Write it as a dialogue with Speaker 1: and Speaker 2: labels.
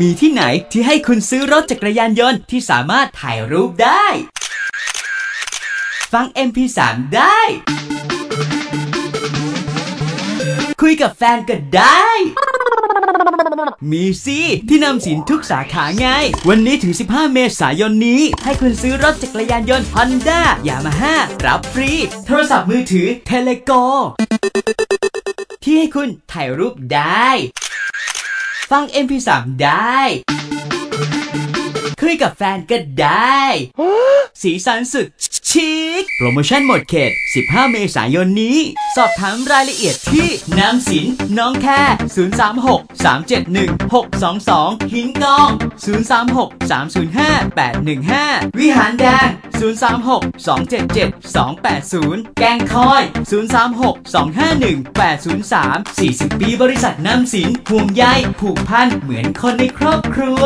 Speaker 1: มีที่ไหนที่ให้คุณซื้อรถจักรยานยนต์ที่สามารถถ่ายรูปได้ ฟัง MP3 ได้ คุยกับแฟนก็ได้ มีสิที่นำสินทุกสาขาไง วันนี้ถึง 15 เมษายนนี้ ให้คุณซื้อรถจักรยานยนต์ Honda Yamaha รับฟรี โทรศัพท์มือถือเทเลโกที่ให้คุณถ่ายรูปได้ ฟัง MP3 ได้ คุยกับแฟนก็ได้ สีสันสุดชิคโปรโมชั่นหมดเขต 15 เมษายนนี้ สอบถามรายละเอียดที่นางสินน้องแค่ 036 371 622 หิงกอง 036 305 815 วิหารแดง 036 277 280 แกงคอย 036 251 803 40 ปีบริษัทน้ำสินห่วงใยผูกพันเหมือนคนในครอบครัว